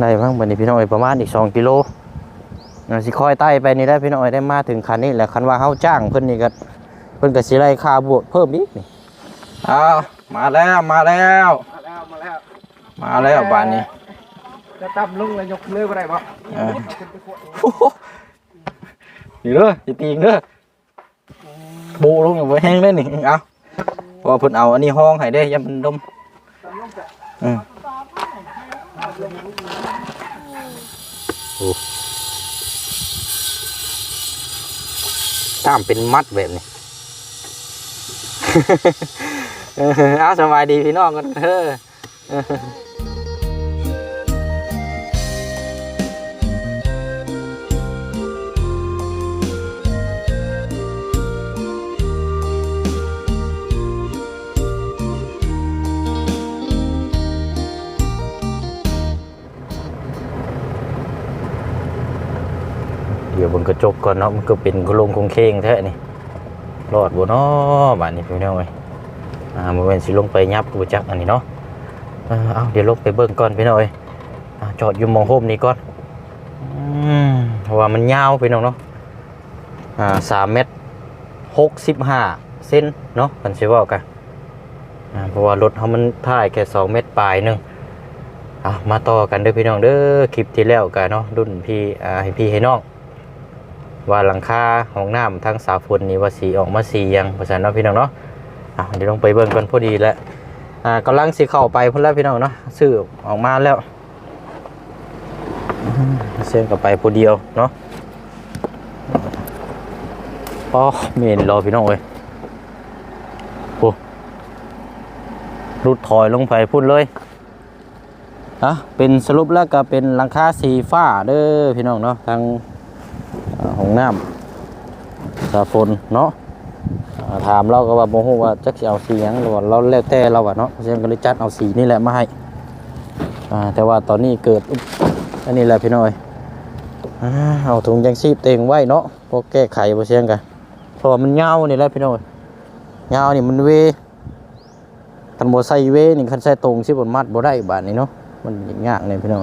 ได้บ้างบัดนี้พี่น้องเอ้ยประมาณอีก2กิโลอ่าสิค่อยไต่ไปนี่ได้พี่น้องเอ้ยได้มาถึงคันนี้แหละคันว่าเฮาจ้างเพิ่นนี่ก็เพิ่นก็สิได้ค่าบวกเพิ่มอีกนี่อ้าวมาแล้วมาแล้วมาแล้วมาแล้วมาแล้วบ้านนี้จะตั้มลุงเลยยกเลิกอะไรบ่เออโอ้โหนี่เด้อสิตีงเด้อบูลงอยู่บ่แห้งเด้อนี่เอาเพราะว่าเพิ่นเอาอันนี้ห้องให้เด้อย่ามันดมอืมโอ้ ตามเป็นมัดแบบนี้ เอาสบายดีพี่น้องกันเถอะ กระจกก่อนเนาะมันก็เป็นกระโหลงคงเคงแท้นี่รอดบ่เนาะบ้านนี้พี่น้องเอ้ยอ่ามันเป็นสิลงไปยับบ่จักอันนี้เนาะเออเอาเดี๋ยวลงไปเบิ่งก่อนพี่น้องเอ้ยอ่าจอดอยู่มองโฮมนี่ก่อนอืมเพราะว่ามันยาวพี่น้องเนาะอ่าสามเมตรหกสิบห้าเซนเนาะกันสิเว่ากันอ่าเพราะว่ารถเขามันถ่ายแค่สองเมตรปลายหนึงอะมาต่อกันเด้อพี่น้องเด้อคลิปที่แล้วกันเนาะรุ่นพี่อ่าให้พี่ให้น้อง ว่าหลังคาห้องน้ำทั้งสาฝนนี่ว่าสีออกมาสียังเพราะฉะนั้นเนาะพี่น้องเนาะเดี๋ยวลงไปเบิ่งกันพอดีแล้วอ่ากำลังสิเข้าไปพุ่นแล้วพี่น้องเนาะซื้อออกมาแล้วเส้นกับไปผู้เดียวเนาะอ๋อเมนรอพี่น้องเอ้ยโอ้รุดถอยลงไปพุ่นเลยอะเป็นสรุปแล้วก็เป็นหลังคาสีฟ้าเด้อพี่น้องเนาะทาง อ่าห้องน้ำสาฝนเนาะถามเราก็ว่าโมโหว่าจักสิเอาสียังหรือว่าเราแล้วแต่เราอะเนาะเพราะฉะนั้นก็เลยจัดเอาสีนี่แหละมาให้อ่าแต่ว่าตอนนี้เกิดอันนี้แหละพี่น้อยเอาถุงยังชีพเต็งไว้เนาะพอแก้ไขบ่เชียงกันเพราะมันยาวนี่แหละพี่น้อยยาวนี่มันเวคันบ่ใส่เวนี่คันใส่ตรงสิบนมัดโบได้บาดนี้เนาะมันยากเลยพี่น้อง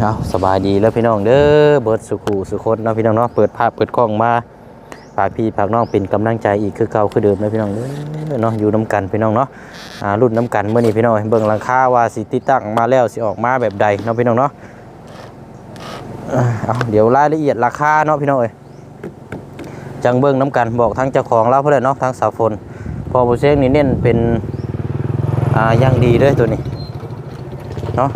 เอาสบายดีแล้วพี่น้องเด้อเบิร์ดสุขูสุคนเนาะพี่น้องเนาะเปิดภาพเปิดกล้องมาฝากพี่ฝากน้องเป็นกำลังใจอีกคือเก่าคือเดิมนะพี่น้องเด้อเนาะอยู่น้ำกันพี่น้องเนาะอ่ารุ่นน้ำกันเมื่อนี้พี่น้องเบิ่งหลังคาว่าสิติดตั้งมาแล้วสิออกมาแบบใดเนาะพี่น้องเนาะเอาเดี๋ยวรายละเอียดราคาเนาะพี่น้องเอ้ยจังเบิ่งน้ำกันบอกทั้งเจ้าของเราเพื่อนเนาะทั้งสาวฝนพอโปรเซกนี่เน้นเป็นอ่าย่างดีเด้วยตัวนี้เนาะ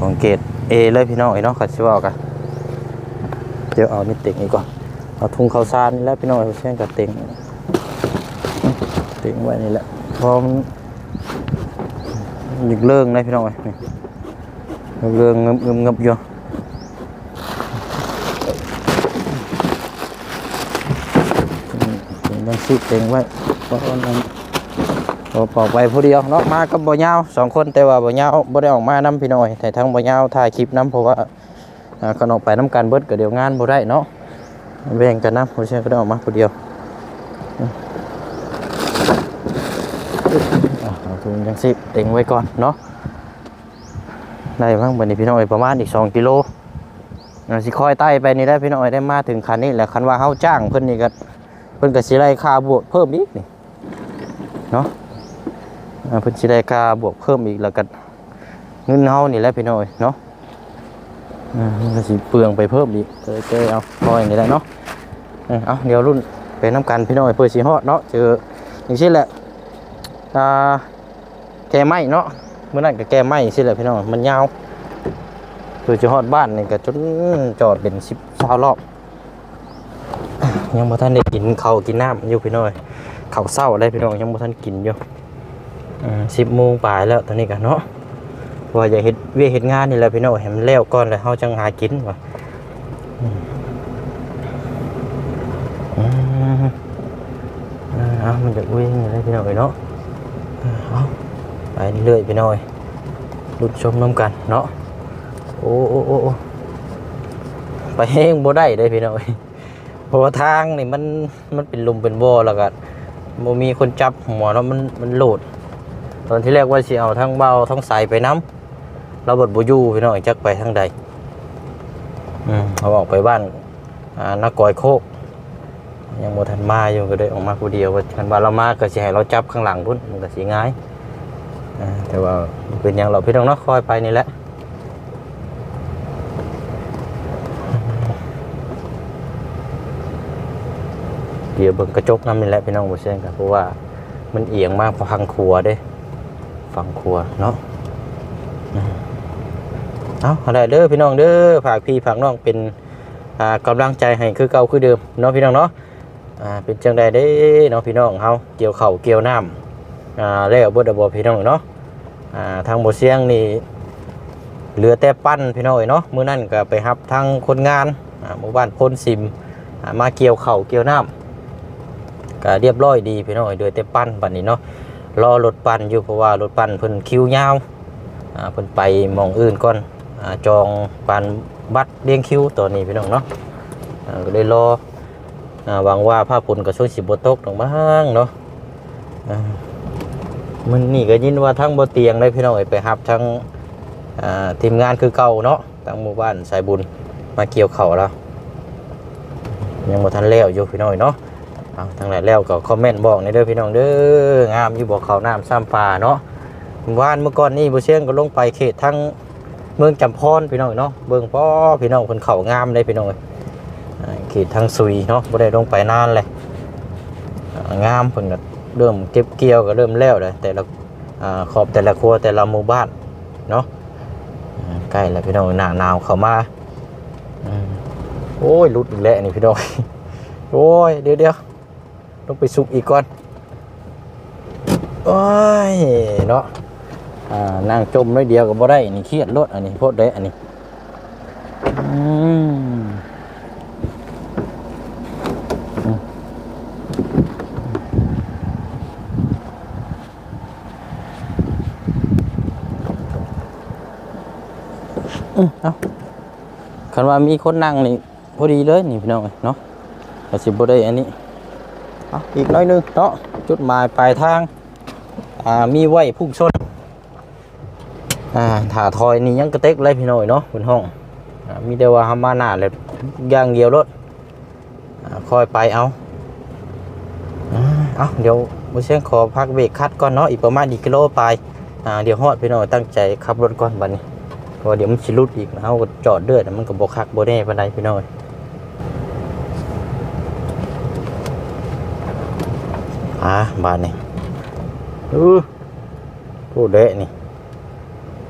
ของเกรด A เลยพี่น้องไอ้เนาะขัดชิบอกกันเดี๋ยวเอานี่เต็งนี่ก่อนเอาทุงข้าวสารนี่แล้วพี่น้องเอาเช่นกับเต็งเต็งไว้นี่แหละพร้อมหยึกเรื่องเลยพี่น้องไอ้นี่หยึกเรื่องเงบเงบเงบอยู่อืมยังซีเต็งไว้เพราะว่ามัน ปอกไปผู้เดียวเนาะมากับบ่ยาวสองคนแต่ว่าบ่ยาวบ่ได้ออกมานํพี่น้อยแต่ทั้งบ่ยาวถ่ายคลิปนํเพราะว่าขนอกไปนํกันเบิดก็เดี๋ยวงานบ่ได้เนาะแบ่งกันนํผู้เชี่ยก็ได้ออกมาผู้เดียวถุงยังสิเต็งไว้ก่อนเนาะได้บ้างบัดนี้พี่น้อยประมาณอีก 2 กิโลสิคอยไต่ไปนี่ได้พี่น้อยได้มาถึงคันนี้แหละคันว่าเฮาจ้างเพิ่นนี่ก็เพิ่นก็สิได้ค่าบวกเพิ่มอีกนี่เนาะ เพิ่นสิได้ค่าบวกเพิ่มอีกแล้วก็เงินเฮานี่แหละพี่น้อยเนาะมันก็สิเปลืองไปเพิ่มอีกเลยเจอเอาพออย่างนี้แหละเนาะเอาเดี๋ยวรุ่นไปน้ำกันพี่น้อยเพื่อสิฮอดเนาะเจออย่างเช่นแหละแกไม้เนาะเมื่อนั้นก็แกไม้สิแหละพี่น้องมันยาวเพื่อจะฮอดบ้านนี่ก็จนจอดเป็นสิบสารอบยังบ่ทันได้กินเขากินน้ำอยู่พี่น้อยเขาวเช้าได้พี่น้องยังบ่ทันกินอยู่ สิบโมงปลายแล้วตอนนี้กันเนาะว่าอย่าเห็ดเวียเห็ดงานนี่แหละพี่น้องให้มันแล้วก่อนแล้วเฮาจังหากินว่ะอ่ามันจะวิ่งอะไรพี่น้องเอ้ยเนาะเอาไปเรื่อยพี่น้อยรุดชมน้ำกันเนาะโอ้โอ้โอ้ไปเองบ่ได้ได้พี่น้อยเพราะว่าทางนี่มันมันเป็นลุมเป็นบ่อแล้วก็บ่มีคนจับหัวเนาะมันมันโหลด ตอนที่แรกว่าสิเอาทั้งเบาทั้งใสไปน้เราบดบ่อยู่พี่น้องจักไปทางใดเขาออกไปบ้านานักกอยโคกยังบ่ทันมาอยู่ก็เลยออกมาผู้เดียวว่าคันว่าเรามาก็สิให้เราจับข้างหลังพุ่นมันก็สิง่ายแต่ว่าเป็นหยังเราพี่น้องเนาะคอยไปนี่แหละเดี๋ยวเบิ่งกระจกน้ำนี่แหละพี่น้องบ่เช่นกันเพราะว่ามันเอียงมากฝั่งครัวเด้ ฝั่งครัวเนาะเอาอาได้เด้อพี่น้องเด้อฝากพี่ฝากน้องเป็นอ่ากำลังใจให้คือเก่าคือเดิมเนาะพี่น้องเนาะเป็นจังใดเด้เนาะพี่น้องเฮาเกี่ยวเข่าเกี่ยวน้ำแล้วบดบ่พี่น้องเนาะทางบ่เสียงนี่เหลือแต่ปั้นพี่น้องเอ้ยเนาะมื้อนั้นก็ไปรับทางคนงานหมู่บ้านพลสิมมาเกี่ยวเข่าเกี่ยวน้ำก็เรียบร้อยดีพี่น้องเอ้ยเหลือแต่ปั้นบัดนี้เนาะ รอรถปั้นอยู่เพราะว่ารถปั้นเพิ่นคิวยาวเพิ่นไปมองอื่นก่อนอจองปั้นบัตรเรียงคิวตอนนี้พี่น้องเนาะก็เลยรอหวังว่าผ้าปุ่นกับช่วยสิบบตกตรงบ้างเนาะมันนี่ก็ยินว่าทั้งบเตียงได้พี่น้องเอ้ยไปหับทั้งทีมงานคือเก่าเนาะทั้งหมู่บ้านสายบุญมาเกี่ยวเข่าแล้วยังบ่ทันแล้วอยู่พี่น้อยเนาะ เอาทางไหนแล้วก็คอมเมนต์บอกในเด้อพี่น้องเด้องามอยู่บอกเขาน้ำซ้ำปลาเนาะว่านเมื่อก่อนนี่บุเชียงก็ลงไปเขตทั้งเมืองจำพรพี่น้องเนาะเบิ่งพ่อพี่น้องคนเขางามเลยพี่น้องเขีดทางซุยเนาะบ่ได้ลงไปนานเลยงามเพิ่นก็เริ่มเก็บเกี่ยวก็เริ่มแล้วเลยแต่ละขอบแต่ละครัวแต่ละหมู่บ้านเนาะใกล้แล้วพี่น้องหนาหนาวเข้ามาโอ้ยหลุดอีกแล้วนี่พี่น้องโอ้ยเดี๋ยวเดี๋ยว ต้องไปสุกอีกก่อนโอ้ยเนาะอ่านั่งจมน้อยเดียวก็บ่ได้นี่เครียดรถอันนี้โพดเด้อันนี้อืมอืมเอาคันว่ามีคนนั่งนี่พอดีเลยนี่พี่น้องเนาะก็สิบ่ได้อันนี้ อีกน้อยนึงเนาะจุดหมายปลายทางมีไว้พุ่งชนอ่าถ่าทอยนี่ยังกระเต็กเลยพี่น้อยเนาะบนห้องอมีแต่ว่าหามาหนาเลยย่างเดียวรถอ่าคอยไปเอาอ่าเอาเดี๋ยวบ่เชียงขอพักเบรกคัดก่อนเนาะอีกประมาณอีกกิโลไปอ่าเดี๋ยวฮอดพี่น้อยตั้งใจขับรถก่อนบัดนี้เพราะเดี๋ยวมันชิลุดอีกนะเขาก็จอดเดือดมันก็บกคักบแน่ปานใดพี่น้อย อะบานนี่อือพูดเดะนี่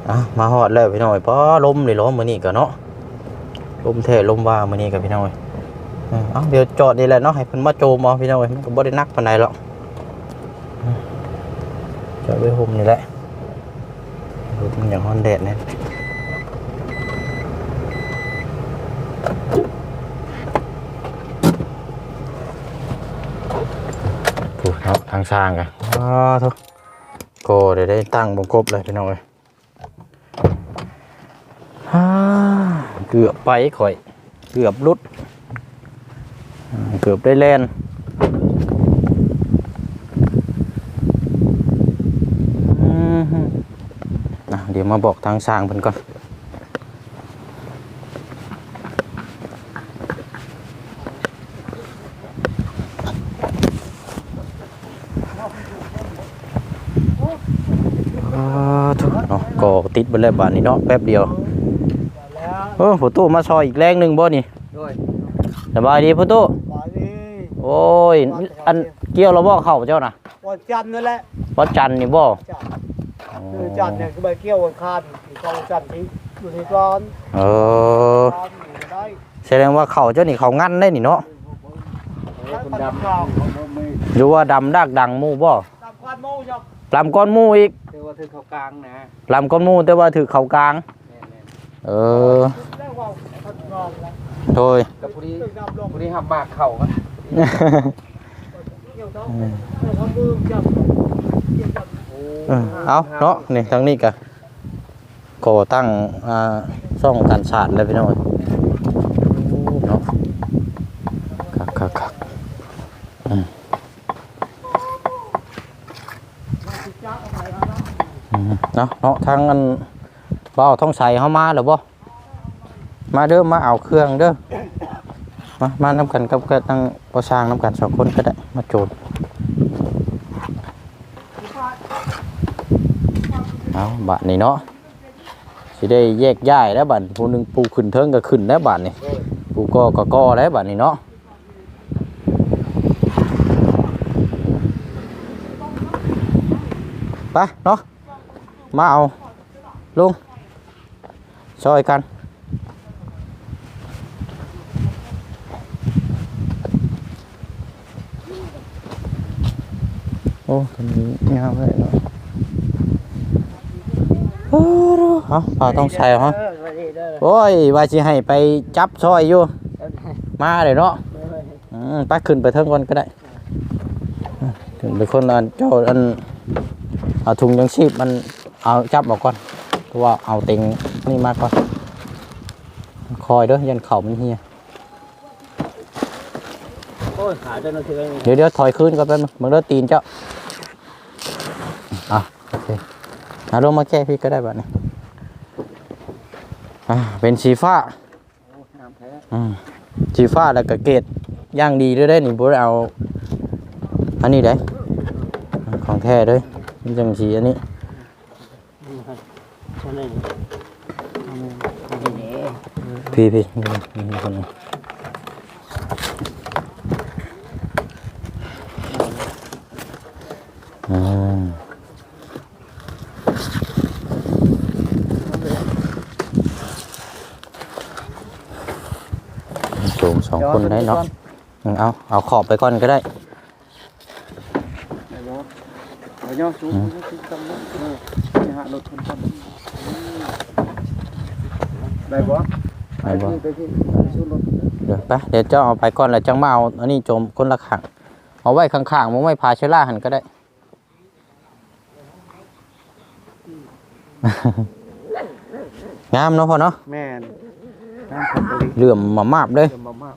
อะมาฮอดแล้วพี่น้อยพอลมเลยล้อมือนี่ก็เนาะลมเทลมว่ามือนี่กับพี่น้อยเออเอาเดี๋ยวจอดนี่แหละเนาะให้เพิ่นมาโจมเอาพี่น้อยมันก็บ่ได้นักปานใดหรอกอืมจอดไว้ห่มนี่แหละรถมันอย่างฮ้อนแดดเนี่ย ผูเนาะทางสร้างกันอ้าวทุกโกเดี๋ยวได้ตั้งบงกบเลยพี่น้องเอ้ยเกือบไปข่อย เกือบรุด เกือบได้แล่นเดี๋ยวมาบอกทางสร้างเพิ่นก่อน อ่าทุก เนาะก็ติดไปแล้วบาทนี้เนาะแป๊บเดียวแล้วเออผู้ตู้มาซอยอีกแรงหนึ่งบ่นี่ด้วยสบายดีผู้ตู้บาดีโอ้ยอันเกี่ยวเราบ่เข้าเจ้านะวันจันทร์นั่นแหละวันจันทร์นี่บ่จันทร์คือจันทร์เนี่ยคือใบเกี้ยววันคานที่กองจันทร์ที่อยู่ที่ร้อนเออร้อนอยู่ได้แสดงว่าเข้าเจ้านี่เขางั้นได้นี่เนาะแล้วคนดำข่าวหรือว่าดำดากดังหมู่บ่ตามควันโม่ยก ลำก้อนหมู่อีกเทวทึกเขากลางนะลำก้อนหมู่แต่ว่าถือเขากลางเออแล้วว่าคนงอมแล้วโดยกับผู้นี้ตึกดำลงผู้นี้หับมากเข่ากันเกี่ยวเท้าเกี่ยวเท้ามือจับเกี่ยวจับเออเอาเนาะนี่ทางนี้ก็ก่อตั้งอ่าช่องการศาสตร์เลยพี่น้อยเนาะครับครับครับอืมอืม เนาะเนาะทางอันบ่อท้องใส่เฮามาหรือบ่มาเด้อมาเอาเครื่องเด้อมามานำกันกับกับทางบ่สร้างนำกันสองคนก็ได้มาโจทย์เอาบัดนี้เนาะสิได้แยกย้ายแล้วบัดผู้หนึงปูขึ้นเทิงก็ขึ้นแล้วบัดนี้ปูก็ก็ก็แล้วบัดนี้เนาะไปเนาะ มาเอาลุงช่วยกันโอ้คนนี้ยาวเลยเนาะเออเอาเอาต้องใส่เหรอเออสวัสดีเด้อโอ้ยว่าสิให้ไปจับช่อยอยู่ มาเลยเนาะเอออืมไปขึ้นไปเทิงก่อนก็ได้อืมถึงไปคนอันเจ้าอันเอาถุงยังชีพมัน เอาจับออกก่อนเพราะว่าเอาเต็งนี่มาก่อนคอยเด้อยันเข่ามันเฮียโอ้ยขาจนเราถือเดี๋ยวเดี๋ยวถอยขึ้นก่อนแป๊บนึงมึงเด้อตีนเจ้าอะโอเคเอาลงมาแก้พี่ก็ได้แบบนี้อะเป็นสีฟ้าน้ำแท้อืมสีฟ้าแล้วก็เกรดย่างดีด้วยได้นี่บ่ได้เอา อันนี้ได้ของแท้เลยมันจังสีอันนี้ คนนี้นี่พี่พี่นี่นี่นี่คนนี้อืมสูงสองคนได้เนาะเอาเอาขอบไปก่อนก็ได้ เอาย่อสูงสูงกันเนาะเออนี่ฮะรถคนคนได้บ่ไปบ่ไปที่สู้รถเดี๋ยวไปเดี๋ยวเจ้าเอาไปก่อนแล้วจังมาเอาอันนี้โจมคนละขังเอาไว้ข้างๆมึงไว้พาเชล่าหันก็ได้งามเนาะพ่อเนาะแม่นน้ำผัดกะหรี่เหลื่อมมามาบเลยเดี๋ยวมามาก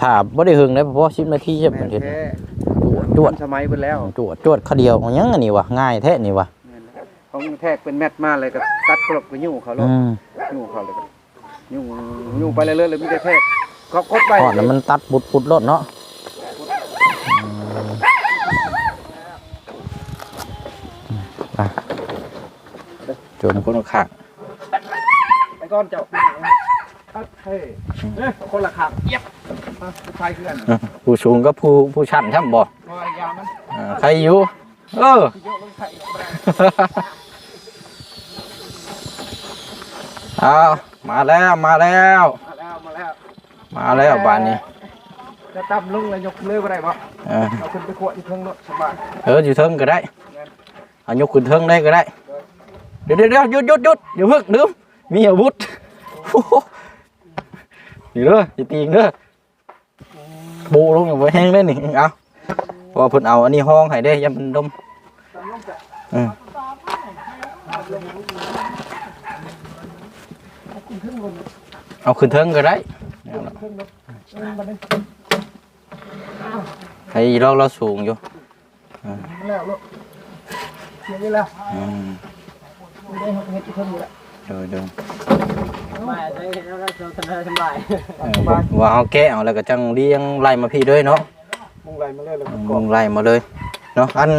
ถ้าบ่ได้หึงเลยเพราะว่าชิมนาทีใช่ไหมแม่นเห็นแท้ จวดสมัยเพิ่นแล้วจวดจวดเขาเดียวเอายังอันนี้วะง่ายแท้นี่วะแม่นแล้วของแทกเป็นแมทมาเลยก็ตัดกรบก็ยู่เขาแล้อืวมยู่เขาเลยก็ยู่ยู่ไปเรื่อยๆเลยมีแต่แทกก็ครบไปทอดแล้วมันตัดปุดปุดรถเนาะอืมอะโจมคนละขังไปก้อนเจ้าตัดเฮ้ยเอ้ยคนละขับเย็บมาใครคือกันผู้สูงกับผู้ผู้ชันครับบ่ว่ายามันอ่า ใครอยู่ เออที่โยกลงไข่เอามาแล้วมาแล้ว มาแล้วมาแล้วมาแล้วบ้านนี้จะตั้มลุงแล้วยกเลื่อยไปได้ปะเออเอาขึ้นไปขวดที่เครื่องรถสบายเอออยู่เทิงก็ได้เอายกขึ้นเทิงได้ก็ได้ เดี๋ยวเดี๋ยวเดี๋ยวหยุดหยุดหยุดเดี๋ยวเพิ่งลืมมีอาวุธโอ้โหนี่เด้ออย่าตีงเด้อบูลงอย่างไว้แห้งได้นี่เอาเพ ราะว่าเพิ่นเอาอันนี้ห้องให้ได้อยันมันดมเออเอาขึ้นเทิงก็ได้ใครเราเราสูงอยู่มาแล้วลูกเดี๋ยวนี้แล้วอืมไม่ได้เฮ็ดที่เครื่องอยู่แล้วเดินเดินมาได้เห็นแล้วเราสบายสบายเออว่าว่าเอาแกะเอาแล้วก็จังเลี้ยงไล่มาพี่ด้วยเนาะ มุงไรมาเลยแล้วก็กมุดงไล่มาเลยเนาะอัน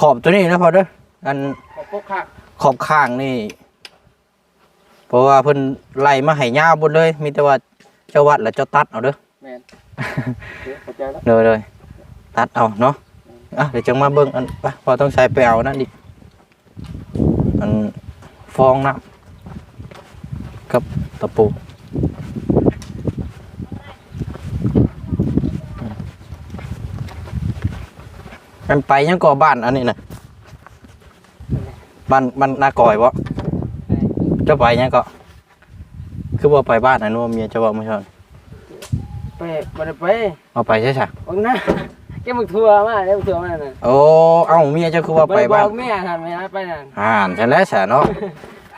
ขอบตัวนี้นะพอเด้ออันขอบพวกขาดขอบข้างนี่ เพราะว่าเพิ่นไล่มาให้ยาวหมดเลย มีแต่ว่าเจ้าวัดแล้วเจ้าตัดเอาเด้อ แมนเดี๋ยวเข้าใจแล้ว เลยเลยตัดเอาเนาะอะเดี๋ยวจังมาเบิ่งอันไปพอต้องใช้ไปเอานั่นดิอันฟองน้ำกับตะปู มันไปยังก่อบ้านอันนี้นะบ้านบ้านนากอยบ่เจะไปยังก็คือว่าไปบ้านอันนู้นเมียเจะว่าไม่ชอบไปบ่ได้ไปเอาไปใช่ไหมบังนะแกมึงทัวร์มาแล้วทัวร์มานั่นโอ้เอ้าเมียเจะคือว่าไปบบ้าอนกแม่ทันไหมไปนั่นอ่านฉันแล้วฉันเนาะ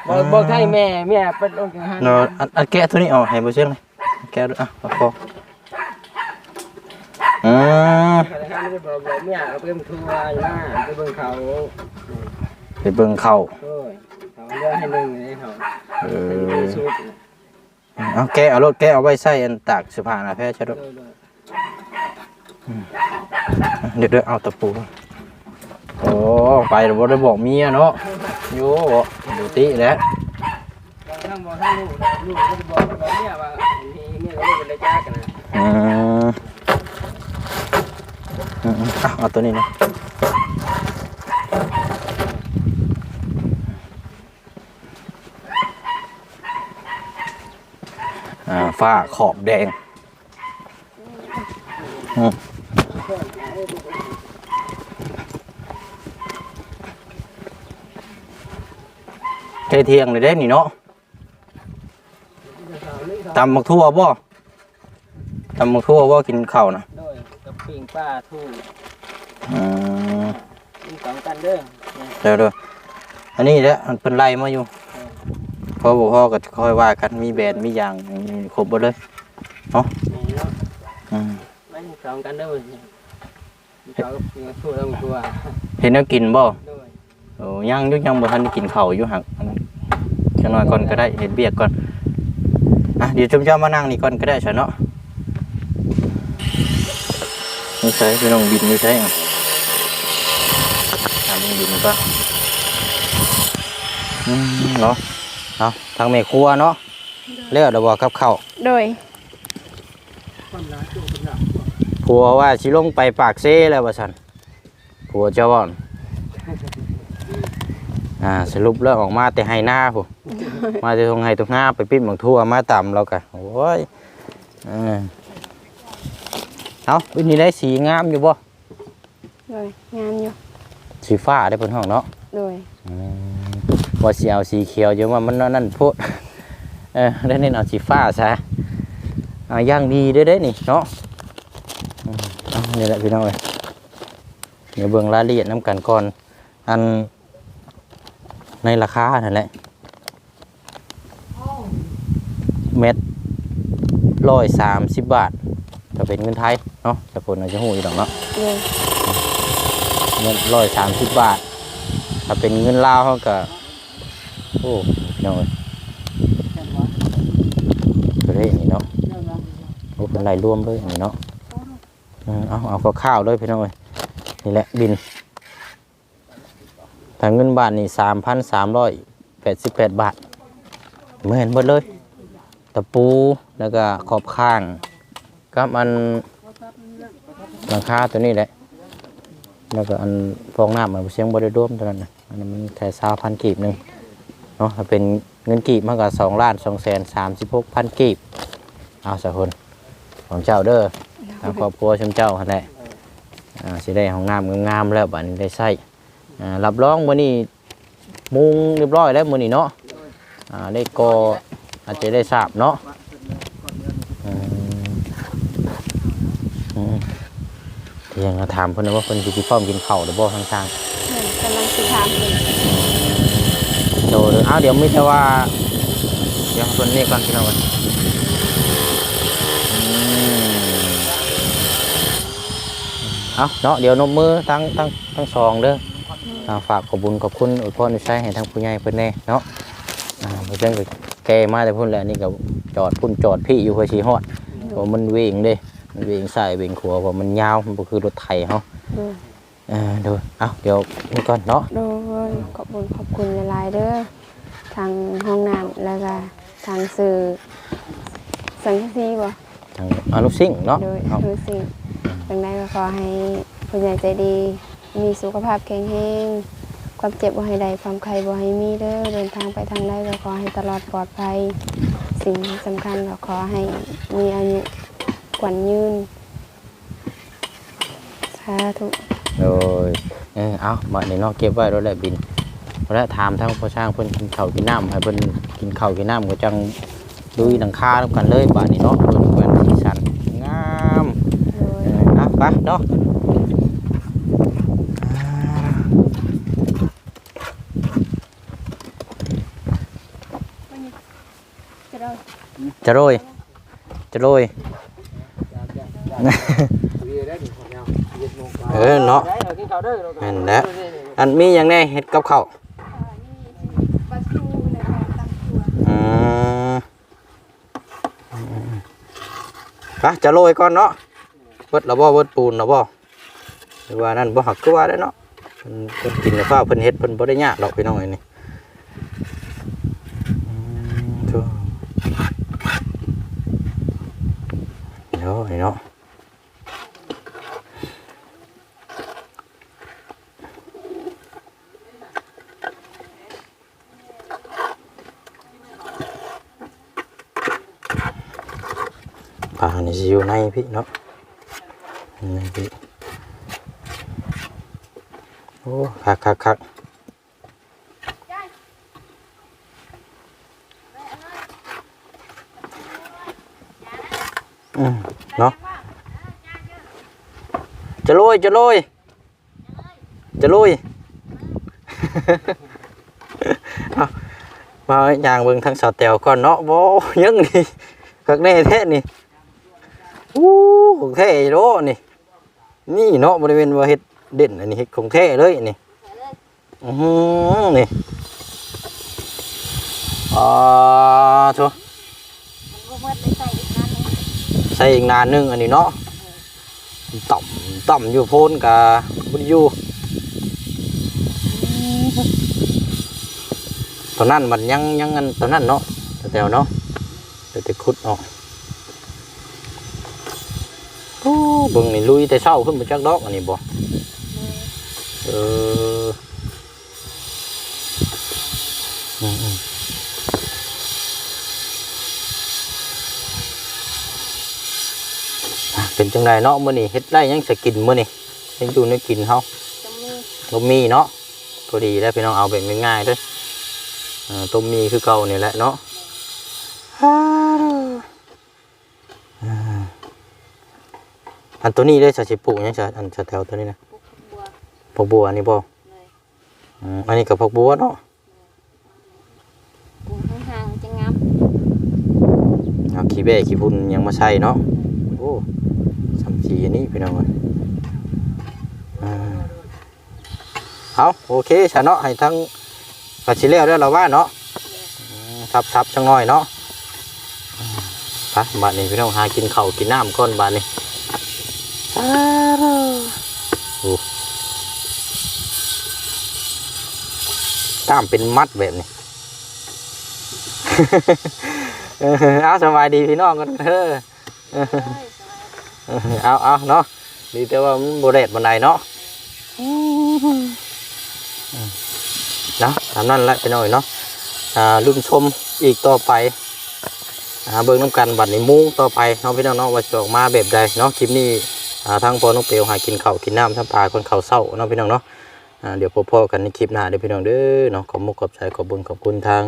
บอกบอกให้แม่แม่เป็นองค์การเนาะอันอันแกะตัวนี้ออกให้บ่เชื่องเลยแกะดูอะประคองอืม ไม่ได้บอกบอกแม่เอาไปมึงทัวร์อยู่นะไปเบิ่งเขาไปเบิ่งเข้าโอ้ยเรื่องให้หนึ่งนี่เขาเอเป็นอมือสูบเอาแกะเอารถแกะเอาไว้ใส่อันตากเสื้อผ้านะแพ้ใช่รถโดยโดยเดี๋ยวเดี๋ยวเอาตะปูโอ้ไปแล้วบ่ได้บอกเมียเนาะโย่ดูติแล้วบางครั้งบอกให้ลูกลูกก็จะบอกว่าเนี่ยว่ามีเมียกับลูกเป็นระยะกันนะ อืม อืมๆเอาตัวนี้นะฝ้าขอบแดงอืมเทเทียงเลยเด้นี่เนาะตำมักทั่วบ่ตำมักทั่วบ่กินข้าวนะ ปิงป้าทู่อืมมีสองกันเด้อเดี๋ยวเดี๋ยวอันนี้แหละมันเป็นไรมาอยู่พอบอกพ่อก็ค่อยว่ากันมีแบรนด์มีอย่างมีครบหมดเลยนี่เนาะอืมไม่มีสองกันเด้อมีเขากับปิงทู่แล้วมึงตัวเห็นแน้วกินบ่โดยโอ้ยังอยุยังบ่ทันได้กินข้าวอยู่หักจังน้อยก่อนก็ได้เห็นเบียกก่อนอะเดี๋ยวจมเจ้ามานั่งนี่ก่อนก็ได้ใช่เนาะ นี่ใช่พี่น้องบินนี่ใช่อะทำบินก็อืมเนาะเอาทางแม่ครัวเนาะเลือกระบอกกับข้าวโดยความรักจุ่มคนหนักผัวว่าสิลงไปปากเซ่แล้วว่าสันผัวเจ้าบ่อนอ่าสรุปแล้วออกมาแต่ให้หน้าผู้มาแต่ตรงให้ตรงหน้าไปปิ้นบางทั่วมาต่ำเรากะโอ้ยเออ เอาวินี่ได้สีงามอยู่บ่โดยงามอยู่สีฟ้าได้เพิ่นห้องเนาะโดยอืมว่าสีเอาสีเขียวเดี๋ยวว่ามันนั่นโพูดเออได้เน้นเอาสีฟ้าซะอ่าย่างดีเด้อเด้นี่เนาะอืมเอานี่แหละพี่น้องเอ้ยเดี๋ยวเบิ่งรายละเอียดน้ำกันก่อนอันในราคานั่นแหละเม็ดร้อยสามสิบบาท จะเป็นเงินไทยเนาะแต่คนอาจจะหูอีกดอกเนาะโดยเงินร้อยสามสิบบาท ถ้าเป็นเงินลาวเขาก็โอ้พี่น้องเอ้ยตัวเลขนี่เนาะโอ้เป็นไรร่วมเลยนี่เนาะอืมเอาเอาข้าวๆเลยพี่น้องเอ้ยนี่แหละบินถ้าเงินบาทนี่สามพันสามร้อยแปดสิบแปดบาทเหมือนหมดเลยตะปูแล้วก็ขอบข้าง กับอันหลังคาตัวนี้แหละ แล้วก็อันฟองน้ำมันเสียงบริร่วมตัวนั้นนะอันนั้นมันแค่สาพันกีบหนึ่งเนาะถ้าเป็นเงินกีบมากกว่าสองล้านสองแสนสามสิบหกพันกีบเอาสักคนของเจ้าเด้อทางครอบครัวชมเจ้าหั่นแหละอ่าสิได้ของงามงามๆแล้วบัดนี้ได้ใส่อ่ารับรองมื้อนี้มุงเรียบร้อยแล้วมื้อนี้เนาะอ่าได้กออาจจะได้ทราบเนาะ เที่ยงก็ถามเพิ่นนะว่าเพิ่นสิกินพร้อมกินข้าวหรือบ่ทางทางเหมือนกำลังสิถามอยู่ๆโดเด้ออ้าวเดี๋ยวมีแต่ว่าเดี๋ยวเพิ่นนี่ก่อนพี่น้องกันอืมเอาเนาะเดี๋ยวนมมือทั้งทั้งทั้งสองเด้ออ่าฝากขอบคุญขอบคุณอวยพรอวยชัยให้ทั้งผู้ใหญ่เพิ่นแน่เนาะอ่าเพิ่นก็แกมาแต่พุ่นแหละนี่ก็จอดพุ่นจอดพี่อยู่เพื่อสิฮอดเพราะมันเวงเด้มัน เวงซ้ายเวงขวาเพราะมันยาวมันบ่คือรถไถเฮาโดยเออดูเอาเดี๋ยวนี่ก่อนเนาะโดยขอบคุณขอบคุณหลายๆเด้อทางห้องน้ำแล้วก็ทางสื่อสังกะสีบ่ทางอนุสิงห์เนาะโดยเอารู้สิ่งดังนั้นก็ขอให้ผู้ใหญ่ใจดี มีสุขภาพแข็งแรงความเจ็บบ่ให้ใดความไข้บ่ให้มีเด้อเดินทางไปทางใดก็ขอให้ตลอดปลอดภัย สิ่งที่สำคัญก็ขอให้มีอายุก วันยืนสาธุโดยเออเอามาในนอกเก็บไว้แล้วแหละบินแล้วถามทั้งพ่อช่างเพิ่นกินข้าวกินน้ำให้เพิ่นกินข้าวกินน้ำก็จังดูหลังคาแล้วกันเลยบาดนี้เนาะเพิ่นเพิ่นสีสันงามโดยเอออะไปเนาะอ่าจะได้จะโรยจะโรยวีได้ถึงคน เออเนาะเห็นแล้วอันมีอย่างแน่เห็ดกับข้าวปะจะโรยก่อนเนาะเวิดระบ่เวิดปูนระบ่อว่านั่นบ่หักก็ว่าได้เนาะเพิ่นื้อข้าวเพิ่นเห็ดเพิ่นบ่ได้ยากดอกพี่น้องไอ้นี่เดี๋ยวเนาะ อยู่ในพี่เนาะในพี่โอ้คักคักคักอืมเนาะจะโรยจะโรยจะโรยเอามาอย่างเบิ่งทั้งสาวแตวก่อนเนาะบ่ยังนี่กักแน่แท้นี่ ของแท้โลนี่ นี่เนาะบริเวณว่าเฮ็ดเด่นอันนี้เฮ็ดของแท้เลยนี่อือนี่อ่าโถมันบ่หมดไปใส่อีกนั่นนึงใส่อีกนานหนึงอันนี้เนาะต่ำต่ำอยู่โพนกับบนอยู่ตอนนั้นมันยังยังอันตอนนั้นเนาะแต่วเนาะเดี๋ยวขุดออก โอ้เบิ่งนี่ลุยแต่เช้าขึ้นมาจากดอกอันนี้บ่เอออืมเป็นจังไดเนาะมื้อนี้เฮ็ดได้ยังสิกินมื้อนี้ยังอยู่ในกินเฮาจะมีต้มมีเนาะพอดีแล้วพี่น้องเอาแบบง่ายๆเด้วยต้มมีคือเก่านี่แหละเนาะอ่า อันตัวนี้ได้สาชิปลูกยังจะอันจะแถวตัวนี้นะพวกบัวผักบัวอันนี้บ่เลยอืมอันนี้กับผักบัวเนาะปูห่างๆจะงับเอาขี้เบ้ขี้พุ่นยังมาใส่เนาะโอ้สามสีอันนี้พี่น้องเอ้ยอ่าเอาโอเคชะเนาะให้ทั้งกระชิเล่แล้วเราว่าเนาะทับทับจังน้อยเนาะอืมไปบาดนี้พี่น้องหากินข้าวกินน้ำก่อนบาดนี้ โอ้ตามเป็นมัดแบบนี้ เอาสบายดีพี่น้องกันเถอะเอเอาเอาเนาะดีแต่ว่ามันโบเรดบันไดเนาะเนาะตามนั้นแหละพี่น้อยเนาะอ่ารุ่นชมอีกต่อไปอ่าเบิ่งน้ำกันบัดนี้มุ้งต่อไปเน้องพี่น้องเนาะว่าจะออกมาแบบใดเนาะคลิปนี้ ทั้งพอน้องเปียวหากินข้าวกินน้ำทั้งปลาคนข้าวเศร้าเน้องพี่น้องเนาะเดี๋ยวพบพ่อกันในคลิปหน้าเดี๋ยวพี่น้องเด้อเนาะขอบมุกขอบใจขอบบุญขอบคุณทาง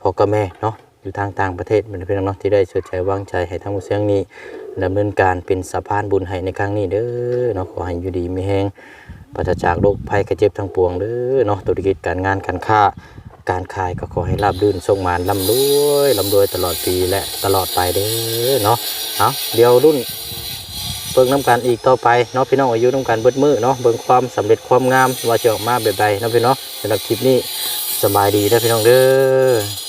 พ่อกับแม่เนาะอยู่ทางต่างประเทศเป็นพี่น้องเนาะที่ได้เชื่อใจวางใจให้ทั้งหมดเสียงนี้ดำเนินการเป็นสะพานบุญให้ในครั้งนี้เด้อเนาะขอให้อยู่ดีมีแห้งปราศจากโรคภัยกระเจ็บทั้งปวงเด้อเนาะธุรกิจการงานการค้าการขายก็ขอให้ราบรื่นส่งมานลำรวยลำรวยตลอดปีและตลอดไปเด้อเนาะเอาเดี๋ยวรุ่น เบิ่งน้ำกันอีกต่อไปเนาะพี่น้องอายุน้ำกันเบิดมือเนาะเบิ่งความสำเร็จความงามว่าจะออกมาแบบใดเนาะพี่น้องสำหรับคลิปนี้สบายดีนะพี่น้องเด้อ